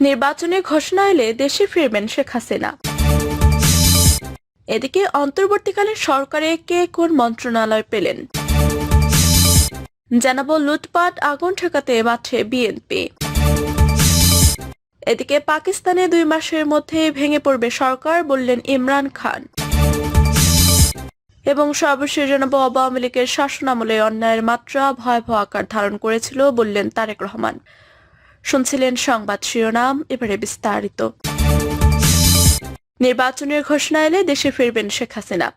নির্বাচনে ঘোষণা এলে দেশে ফিরবেন শেখ হাসিনা। এদিকে অন্তর্বর্তীকালীন সরকারে কে কোন মন্ত্রণালয় পেলেন? জানাব লুটপাট, আগুন ঠেকাতে মাঠে বিএনপি। এদিকে পাকিস্তানে দুই মাসের মধ্যে ভেঙে পড়বে সরকার বললেন ইমরান খান। এবং সর্বশেষ জানাব আওয়ামী লীগের শাসনামলে অন্যায়ের মাত্রা ভয়াবহ আকার ধারণ করেছিল বললেন তারেক রহমান। শুনছিলেন সংবাদ শিরোনাম, এবারে বিস্তারিত। নির্বাচনের ঘোষণা এলে দেশে ফিরবেন শেখ হাসিনা।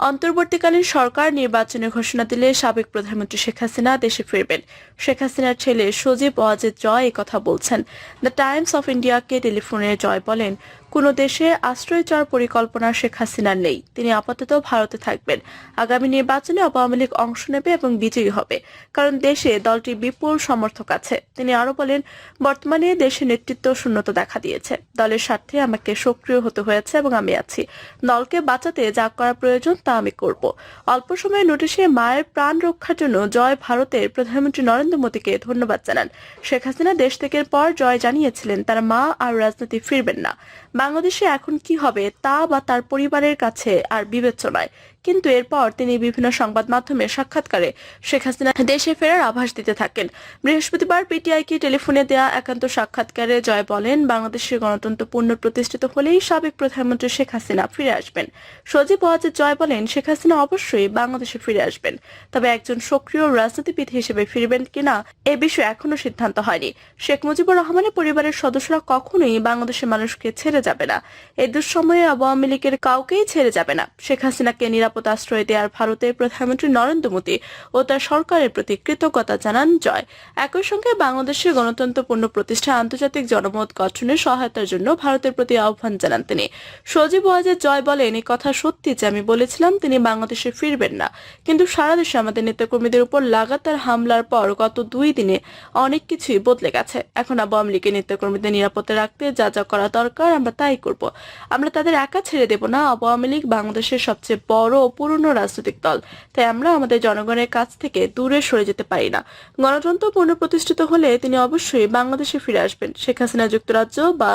অন্তর্বর্তীকালীন সরকার নির্বাচনের ঘোষণা দিলে সাবেক প্রধানমন্ত্রী শেখ হাসিনা দেশে ফিরবেন। শেখ হাসিনার ছেলে সজীব ওয়াজেদ জয় কথা বলছেন। দ্য টাইমস অফ ইন্ডিয়াকে টেলিফোনে জয় বলেন কোনো দেশে আশ্রয় চাওয়ার পরিকল্পনা শেখ হাসিনার নেই। তিনি আপাতত ভারতে থাকবেন। আগামী নির্বাচনে আওয়ামী লীগ অংশ নেবে এবং বিজয়ী হবে। কারণ দেশে দলটির বিপুল সমর্থক আছে। তিনি আরও বলেন, বর্তমানে দেশে নেতৃত্ব শূন্যতা দেখা দিয়েছে। দলের স্বার্থে আমাকে সক্রিয় হতে হয়েছে এবং আমি আছি। দলকে বাঁচাতে যা করা প্রয়োজন তা আমি করব। অল্প সময়ের নোটিশে মায়ের প্রাণ রক্ষার জন্য জয় ভারতের প্রধানমন্ত্রী নরেন্দ্র মোদীকে ধন্যবাদ জানান। শেখ হাসিনা দেশ থেকে পর জয় জানিয়েছিলেন। তার মা আর রাজনীতি ফিরবেন না। বাংলাদেশে এখন কি হবে তা বা তার পরিবারের কাছে আর বিবেচনায় নয় কিন্তু এরপর তিনি বিভিন্ন সংবাদ মাধ্যমে সাক্ষাৎকারে শেখ হাসিনা দেশে ফেরার আভাস দিতে থাকেন। বৃহস্পতিবার পিটিআইকে টেলিফোনে দেয়া একান্ত সাক্ষাৎকারে জয় বলেন, বাংলাদেশের গণতন্ত্র পূর্ণ প্রতিষ্ঠিত হলেই সাবেক প্রধানমন্ত্রী শেখ হাসিনা ফিরে আসবেন। সজীব ওয়াজেদ জয় বলেন, শেখ হাসিনা অবশ্যই বাংলাদেশে ফিরে আসবেন। তবে একজন সক্রিয় রাজনীতিবিদ হিসেবে ফিরবেন কিনা এ বিষয়ে এখনও সিদ্ধান্ত হয়নি। শেখ মুজিবুর রহমানের পরিবারের সদস্যরা কখনোই বাংলাদেশের মানুষকে ছেড়ে যাবে না। এই দুঃসময়ে আওয়ামী লীগের কাউকেই ছেড়ে যাবে না। শেখ হাসিনাকে নিরাপদ আশ্রয় দেওয়ার ভারতের প্রধানমন্ত্রী নরেন্দ্র মোদী ও তার সরকারের প্রতি কৃতজ্ঞতা জানান জয়। একই সঙ্গে বাংলাদেশের গণতন্ত্র পূর্ণ প্রতিষ্ঠা আন্তর্জাতিক জনমত গঠনের সহায়তার জন্য ভারতের প্রতি আহ্বান জানান তিনি। সজীব ওয়াজেদ জয় বলেন এই কথা সত্যি যে আমি বলেছিলাম, তিনি বাংলাদেশে ফিরবেন না। কিন্তু সারা দেশে আমাদের নেতাকর্মীদের উপর লাগাতার হামলার পর গত দুই দিনে অনেক কিছুই বদলে গেছে। এখন আওয়ামী লীগের নেতাকর্মীদের নিরাপত্তা রাখতে যা যা করা দরকার, আমরা তাই করব। আমরা তাদের একা ছেড়ে দেব না। আওয়ামী লীগ বাংলাদেশের সবচেয়ে বড় ও পুরনো রাজনৈতিক দল। তাই আমরা আমাদের জনগণের কাছ থেকে দূরে সরে যেতে পারি না। গণতন্ত্র পুনঃপ্রতিষ্ঠিত হলে তিনি অবশ্যই বাংলাদেশে ফিরে আসবেন। শেখ হাসিনা যুক্তরাজ্য বা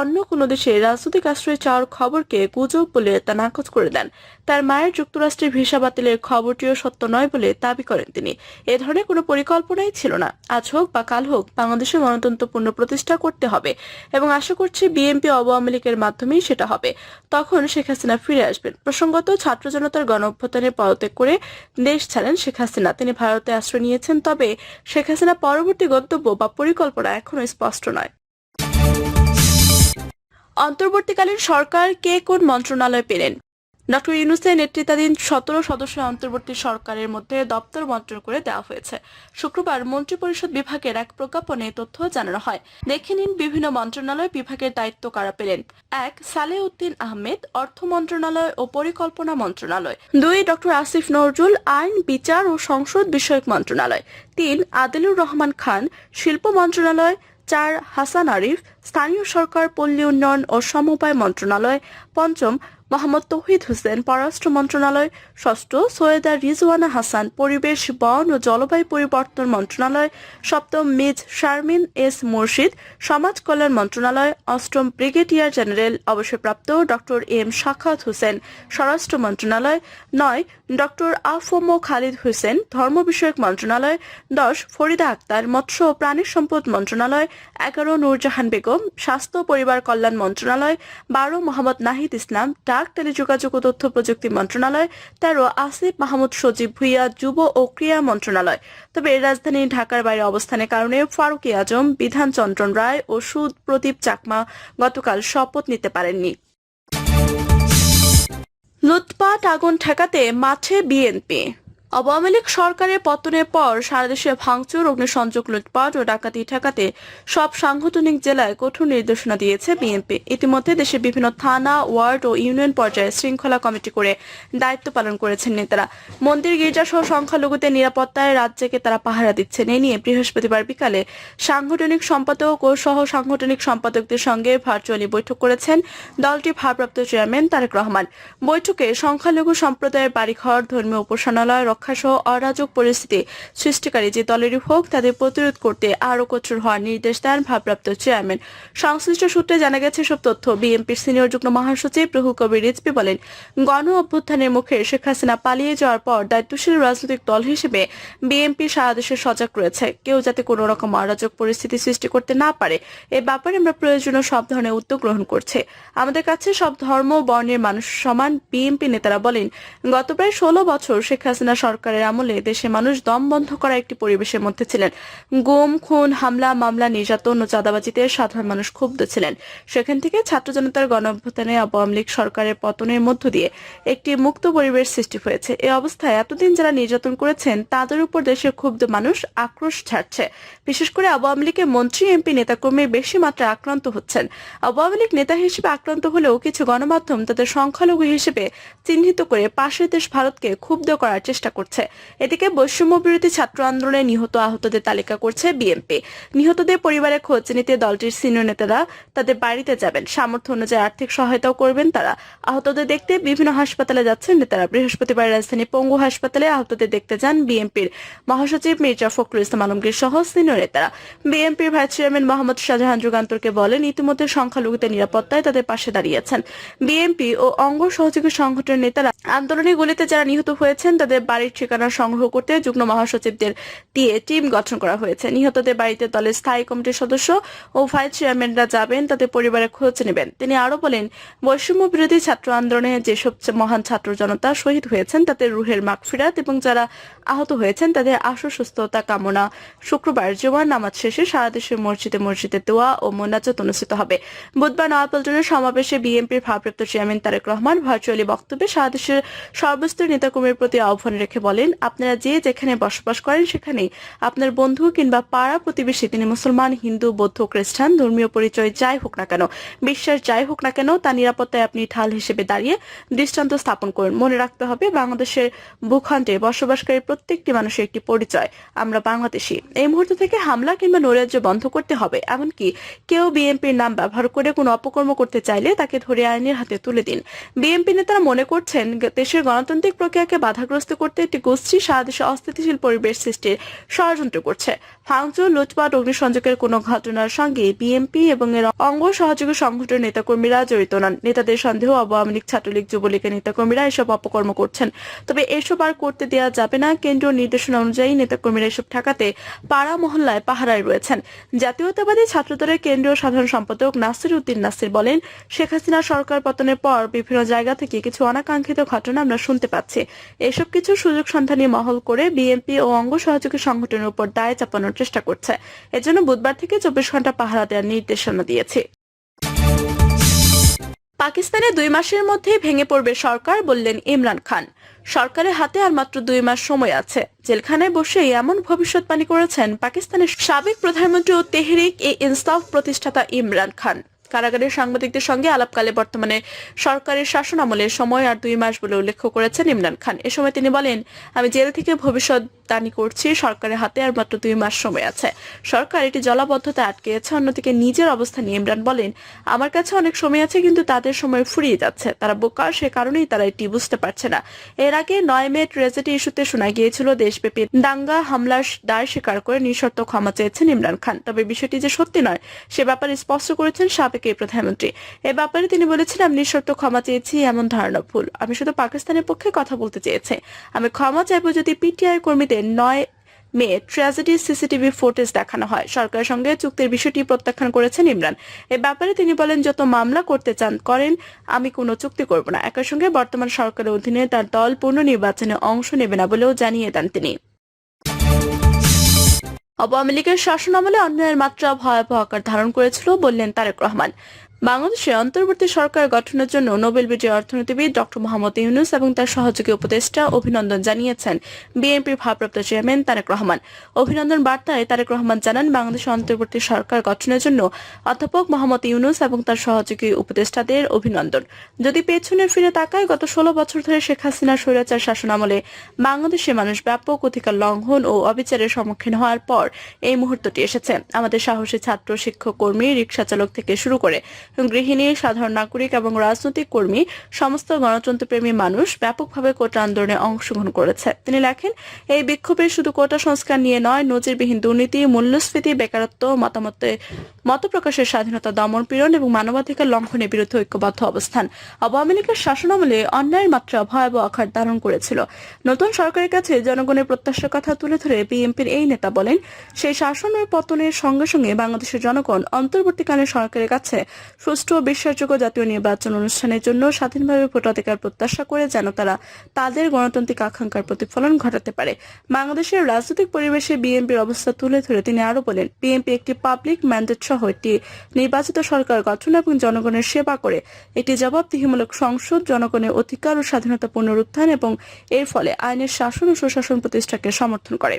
অন্য কোনো দেশে রাজনৈতিক আশ্রয় চাওয়ার খবরকে গুজব বলে তা নাকচ করে দেন। তার মায়ের যুক্তরাষ্ট্রের ভিসা বাতিলের খবরটিও সত্য নয় বলে দাবি করেন তিনি। এ ধরনের কোনো পরিকল্পনাই ছিল না। আজ হোক বা কাল হোক, বাংলাদেশে গণতন্ত্র পূর্ণ প্রতিষ্ঠা করতে হবে এবং আশা করছি বিএনপি আওয়ামী লীগের মাধ্যমেই সেটা হবে। তখন শেখ হাসিনা ফিরে আসবেন। প্রসঙ্গত ছাত্র জনতার গণ অভ্যুত্থানে পদত্যাগ করে দেশ ছাড়েন শেখ হাসিনা। তিনি ভারতে আশ্রয় নিয়েছেন, তবে শেখ হাসিনা পরবর্তী গন্তব্য বা পরিকল্পনা এখনও স্পষ্ট নয়। অন্তর্বর্তীকালীন সরকার কে কোন মন্ত্রণালয় পেলেন? ডক্টর ইউনুসের নেতৃত্বাধীন সতেরো সদস্য অন্তর্বর্তী সরকারের মধ্যে দপ্তর বন্টন করে দেওয়া হয়েছে। শুক্রবার মন্ত্রিপরিষদ বিভাগের এক প্রজ্ঞাপনে তথ্য জানানো হয়। দেখে নিন বিভিন্ন মন্ত্রণালয় বিভাগের দায়িত্ব কারা পেলেন। এক সালে উদ্দিন আহমেদ, অর্থ মন্ত্রণালয় ও পরিকল্পনা মন্ত্রণালয়। দুই, ডক্টর আসিফ নজরুল, আইন, বিচার ও সংসদ বিষয়ক মন্ত্রণালয়। তিন, আদিলুর রহমান খান, শিল্প মন্ত্রণালয়। চার, হাসান আরিফ, স্থানীয় সরকার, পল্লী উন্নয়ন ও সমবায় মন্ত্রণালয়। পঞ্চম মোহাম্মদ তৌহিদ হোসেন, পররাষ্ট্র মন্ত্রণালয়, ষষ্ঠ সৈয়দা রিজওয়ানা হাসান, পরিবেশ, বন ও জলবায়ু পরিবর্তন মন্ত্রণালয়, সপ্তম মিজ শারমিন এস মুর্শিদ, সমাজ কল্যাণ মন্ত্রণালয়, অষ্টম ব্রিগেডিয়ার জেনারেল অবসরপ্রাপ্ত ডক্টর এম শাখাত হোসেন, স্বরাষ্ট্র মন্ত্রণালয়, নয় ডক্টর আফমো খালিদ হোসেন, ধর্ম বিষয়ক মন্ত্রণালয়, দশ ফরিদা আক্তার, মৎস্য ও প্রাণী সম্পদ মন্ত্রণালয়, এগারো নূরজাহান বেগম, স্বাস্থ্য পরিবার কল্যাণ মন্ত্রণালয়, বারো মোহাম্মদ নাহিদ ইসলাম ডাক টেলিযোগাযোগ ও তথ্য প্রযুক্তি মন্ত্রণালয় তেরো আসিফ মাহমুদ সজীব ভুইয়া যুব ও ক্রীড়া মন্ত্রণালয়। তবে রাজধানী ঢাকার বাইরে অবস্থানের কারণে ফারুক আজম, বিধান চন্দ্রন রায় ও সুদ প্রদীপ চাকমা গতকাল শপথ নিতে পারেননি। লুটপাট আগুন ঠেকাতে মাঠে বিএনপি। আওয়ামী লীগ সরকারের পতনের পর সারা দেশে ভাঙচুর, অগ্নিসংযোগ, লুটপাট ও ডাকাতি ঠেকাতে সব সাংগঠনিক জেলায় কঠোর নির্দেশনা দিয়েছে বিএনপি। ইতিমধ্যে দেশের বিভিন্ন থানা, ওয়ার্ড ও ইউনিয়ন পর্যায়ে শৃঙ্খলা কমিটি করে দায়িত্ব পালন করেছেন নেতারা। মন্দির গির্জা সহ সংখ্যালঘুদের নিরাপত্তায় রাজ্যকে তারা পাহারা দিচ্ছেন। এ নিয়ে বৃহস্পতিবার বিকালে সাংগঠনিক সম্পাদক ও সহ সাংগঠনিক সম্পাদকদের সঙ্গে ভার্চুয়ালি বৈঠক করেছেন দলটির ভারপ্রাপ্ত চেয়ারম্যান তারেক রহমান। বৈঠকে সংখ্যালঘু সম্প্রদায়ের বাড়িঘর, ধর্মীয় উপাসনালয় রক্ষা সহ অরাজক পরিস্থিতি সৃষ্টিকারী যে দলেরই হোক তাদের প্রতিরোধ করতে আরও কঠোর হওয়ার নির্দেশ দেন ভারপ্রাপ্ত চেয়ারম্যান। সংশ্লিষ্ট সূত্রে জানা গেছে সব তথ্য বিএনপির সিনিয়র যুগ্ম মহাসচিব রুহুল কবির রিজভি বলেন, গণ অভ্যুত্থানের মুখে শেখ হাসিনা পালিয়ে যাওয়ার পর দায়িত্বশীল রাজনৈতিক দল হিসেবে বিএনপি সারা দেশে সজাগ রয়েছে। কেউ যাতে কোনো রকম অরাজক পরিস্থিতি সৃষ্টি করতে না পারে, এ ব্যাপারে আমরা প্রয়োজনীয় সব ধরনের উদ্যোগ গ্রহণ করছে। আমাদের কাছে সব ধর্ম বর্ণের মানুষ সমান, বিএনপি নেতারা বলেন, গত প্রায় ষোলো বছর শেখ হাসিনা সরকারের আমলে দেশে মানুষ দম বন্ধ করা একটি পরিবেশের মধ্যে ছিলেন। গুম, খুন, হামলা, মামলা, নির্যাতন ও চাঁদাবাজিতে সাধারণ মানুষ ক্ষুব্ধ ছিলেন। সেখান থেকে ছাত্র জনতার গণ আওয়ামী লীগ সরকারের পতনের মধ্য দিয়ে একটি মুক্ত পরিবেশ সৃষ্টি হয়েছে। এই অবস্থায় এতদিন যারা নির্যাতন করেছেন, তাদের উপর দেশের ক্ষুব্ধ মানুষ আক্রোশ ছাড়ছে। বিশেষ করে আওয়ামী লীগের মন্ত্রী, এমপি নেতাকর্মী বেশি মাত্রায় আক্রান্ত হচ্ছেন। আওয়ামী লীগ নেতা হিসেবে আক্রান্ত হলেও কিছু গণমাধ্যম তাদের সংখ্যালঘু হিসেবে চিহ্নিত করে পাশের দেশ ভারতকে ক্ষুব্ধ করার চেষ্টা করছে। এদিকে বৈষম্য বিরোধী ছাত্র আন্দোলনে নিহত আহতদের তালিকা করছে বিএনপি। নিহতদের পরিবারের খোঁজ নিতে দলটির সিনিয়র নেতারা তাদের বাড়িতে যাবেন। সামর্থ্য অনুযায়ী আর্থিক সহায়তাও করবেন তারা। আহতদের দেখতে বিভিন্ন হাসপাতালে যাচ্ছেন নেতারা। বৃহস্পতিবার রাজধানী পঙ্গু হাসপাতালে আহতদের দেখতে যান বিএনপির মহাসচিব মির্জা ফখরুল ইসলাম আলমগীর সহ সিনিয়র নেতারা। বিএনপির ভাইস চেয়ারম্যান মোহাম্মদ শাহজাহান যুগান্তরকে বলেন, ইতিমধ্যে সংখ্যালঘুদের নিরাপত্তায় তাদের পাশে দাঁড়িয়েছেন। বিএনপি ও অঙ্গ সহযোগী সংগঠনের নেতারা আন্দোলনে গুলিতে যারা নিহত হয়েছেন তাদের বাড়ির ঠিকানা সংগ্রহ করতে যুগ্ম মহাসচিবদের দিয়ে টিম গঠন করা হয়েছে। নিহতদের বাড়িতে দলের স্থায়ী কমিটির সদস্য ও ভাইস চেয়ারম্যানরা যাবেন তাদের পরিবারের খোঁজ নেবেন। তিনি আরও বলেন, বৈষম্য বিরোধী ছাত্র আন্দোলনে যেসব মহান ছাত্র জনতা শহীদ হয়েছেন তাদের রুহের মাগফিরাত এবং যারা আহত হয়েছেন, তাদের আশু সুস্থতা কামনা। শুক্রবার জুমার নামাজ শেষে সারা দেশের মসজিদে মসজিদে দোয়া ও মোনাজাত অনুষ্ঠিত হবে। বুধবার নয়াপল্টনের সমাবেশে বিএনপির ভারপ্রাপ্ত চেয়ারম্যান তারেক রহমান ভার্চুয়ালি বক্তব্যে সারা দেশের সর্বস্তরের নেতাকর্মীর প্রতি আহ্বান রেখে বলেন, আপনারা যে যেখানে বসবাস করেন সেখানে আপনার বন্ধু কিংবা পাড়া প্রতিবেশী, তিনি মুসলমান, হিন্দু, বৌদ্ধ, খ্রিস্টান, ধর্মীয় পরিচয় যাই হোক না কেন, বিশ্বাস যাই হোক না কেন, তা নিরাপত্তায় আপনি ঢাল হিসেবে দাঁড়িয়ে দৃষ্টান্ত স্থাপন করুন। মনে রাখতে হবে, বাংলাদেশের ভূখণ্ডে বসবাসকারী প্রত্যেকটি মানুষের একটি পরিচয়, আমরা বাংলাদেশি। এই মুহূর্ত থেকে হামলা কিংবা নৈরাজ্য বন্ধ করতে হবে, এমনকি কেউ বিএনপির নাম ব্যবহার করে কোনো অপকর্ম করতে চাইলে তাকে ধরে আইনের হাতে তুলে দিন। বিএনপি নেতারা মনে করছেন, দেশের গণতান্ত্রিক প্রক্রিয়াকে বাধাগ্রস্ত করতে একটি গোষ্ঠী সারা দেশে অস্থিতিশীল পরিবেশ সৃষ্টির ষড়যন্ত্র করছে। ভাঙচুর লুটপাট, অগ্নিসংযোগের কোনো ঘটনার সঙ্গে বিএনপি এবং এর অঙ্গ সহযোগী সংগঠনের নেতাকর্মীরা জড়িত নন। নেতাদের সন্দেহ, আওয়ামী লীগ, ছাত্রলীগ, যুবলীগের নেতাকর্মীরা এসব অপকর্ম করছেন। তবে এসব আর করতে দেওয়া যাবে না। কেন্দ্রীয় নির্দেশনা অনুযায়ী নেতাকর্মীরা এসব ঠেকাতে পাড়া মহল্লায় পাহারায় রয়েছেন। জাতীয়তাবাদী ছাত্রদলের কেন্দ্রীয় সাধারণ সম্পাদক নাসির উদ্দিন নাসির বলেন, শেখ হাসিনা সরকার পতনের পর বিভিন্ন জায়গা থেকে কিছু অনাকাঙ্ক্ষিত ঘটনা আমরা শুনতে পাচ্ছি। এসব কিছু সুযোগ সন্ধানী মহল করে বিএনপি ও অঙ্গ সহযোগী সংগঠনের উপর দায় চাপানোর চেষ্টা করছে। এজন্য বুধবার থেকে চব্বিশ ঘণ্টা পাহারা দেওয়ার নির্দেশনা দিয়েছে। পাকিস্তানে দুই মাসের মধ্যে ভেঙে পড়বে সরকার বললেন ইমরান খান। সরকারের হাতে আর মাত্র দুই মাস সময় আছে। জেলখানায় বসে এমন ভবিষ্যৎবাণী করেছেন পাকিস্তানের সাবেক প্রধানমন্ত্রী ও তেহরিক এ ইনসাফ প্রতিষ্ঠাতা ইমরান খান। কারাগারের সাংবাদিকদের সঙ্গে আলাপকালে বর্তমানে সরকারের শাসন আমলের সময় আর দুই মাস বলে উল্লেখ করেছেন ইমরান খান। এ সময় তিনি বলেন, আমি জেল থেকে ভবিষ্যৎ দানি করছি, সরকারের হাতে আর মাত্র দুই মাস সময় আছে। সরকার এটি জলাবদ্ধতা আটকেছে অন্যদিকে নিজের অবস্থা নিয়ে ইমরান বলেন, আমার কাছে অনেক সময় আছে, কিন্তু তাদের সময় ফুরিয়ে যাচ্ছে। তারা বোকা, সে কারণেই তারা এটি বুঝতে পারছে না। এর আগে নয় মে ট্রেজেডি ইস্যুতে শোনা গিয়েছিল, দেশব্যাপী দাঙ্গা হামলার দায় স্বীকার করে নিঃশর্ত ক্ষমা চেয়েছেন ইমরান খান। তবে বিষয়টি যে সত্যি নয়, সে ব্যাপারে স্পষ্ট করেছেন সাবেক এই প্রধানমন্ত্রী। এ ব্যাপারে তিনি বলেছেন, আমি নিঃশর্ত ক্ষমা চেয়েছি, এমন ধারণা ভুল। আমি শুধু পাকিস্তানের পক্ষে কথা বলতে চেয়েছি। আমি ক্ষমা চাইব যদি পিটিআই কর্মীদের নয় মে ট্র্যাজেডি সিসিটিভি ফুটেজ দেখানো হয়। সরকারের সঙ্গে চুক্তির বিষয়টি প্রত্যাখ্যান করেছেন ইমরান। এ ব্যাপারে তিনি বলেন, যত মামলা করতে চান, করেন। আমি কোনো চুক্তি করব না। একই সঙ্গে বর্তমান সরকারের অধীনে তার দল পুনর্নির্বাচনে অংশ নেবে না বলেও জানিয়ে দেন তিনি। আওয়ামী লীগের শাসনামলে অন্যায়ের মাত্রা ভয়াবহ আকার ধারণ করেছিল বললেন তারেক রহমান। বাংলাদেশে অন্তর্বর্তী সরকার গঠনের জন্য নোবেল বিজয়ী অর্থনীতিবিদ ডক্টর মোহাম্মদ ইউনুস এবং তার সহযোগী উপদেষ্টা অভিনন্দন জানিয়েছেন। বিএনপির ভারপ্রাপ্ত চেয়ারম্যান তারেক রহমান। অভিনন্দন বার্তায় তারেক রহমান জানান বাংলাদেশে অন্তর্বর্তী সরকার গঠনের জন্য অধ্যাপক মোহাম্মদ ইউনুস এবং তার সহযোগী উপদেষ্টাদের অভিনন্দন। যদি পেছনে ফিরে তাকায়, গত ষোলো বছর ধরে শেখ হাসিনার স্বৈরাচার শাসন আমলে বাংলাদেশের মানুষ ব্যাপক অধিকার লঙ্ঘন ও অবিচারের সম্মুখীন হওয়ার পর এই মুহূর্তটি এসেছে। আমাদের সাহসী ছাত্র, শিক্ষক, কর্মী রিক্সা চালক থেকে শুরু করে গৃহিণী, সাধারণ নাগরিক এবং রাজনৈতিক কর্মী, সমস্ত গণতন্ত্রপ্রেমী মানুষ ব্যাপকভাবে কোটা আন্দোলনে অংশগ্রহণ করেছে। তিনি লেখেন, এই বিক্ষোভে শুধু কোটা সংস্কার নিয়ে নয়, নজিরবিহীন দুর্নীতি, মূল্যস্ফীতি, বেকারত্ব, মতামতে, মত প্রকাশের স্বাধীনতা, দমন পীড়ন এবং মানবাধিকার লঙ্ঘনের বিরুদ্ধে ঐক্যবদ্ধ অবস্থান। আওয়ামী লীগের শাসনামলে অন্যায়ের মাত্রা ভয়াবহ আকার ধারণ করেছিল। নতুন সরকারের কাছে জনগণের প্রত্যাশার কথা তুলে ধরে বিএনপির এই নেতা বলেন, সেই শাসনের পতনের সঙ্গে সঙ্গে বাংলাদেশের জনগণ অন্তর্বর্তীকালীন সরকারের কাছে সুষ্ঠু ও বিশ্বাসযোগ্য জাতীয় নির্বাচন অনুষ্ঠানের জন্য স্বাধীনভাবে ভোটাধিকার প্রত্যাশা করে যেন তারা তাদের গণতান্ত্রিক আকাঙ্ক্ষার প্রতিফলন ঘটাতে পারে। বাংলাদেশের রাজনৈতিক পরিবেশে বিএনপির অবস্থা তুলে ধরে তিনি আরও বলেন, বিএনপি একটি পাবলিক ম্যান্ডেট সহ একটি নির্বাচিত সরকার গঠন এবং জনগণের সেবা করে। একটি জবাবদিহিমূলক সংসদ জনগণের অধিকার ও স্বাধীনতা পুনরুত্থান এবং এর ফলে আইনের শাসন ও সুশাসন প্রতিষ্ঠাকে সমর্থন করে।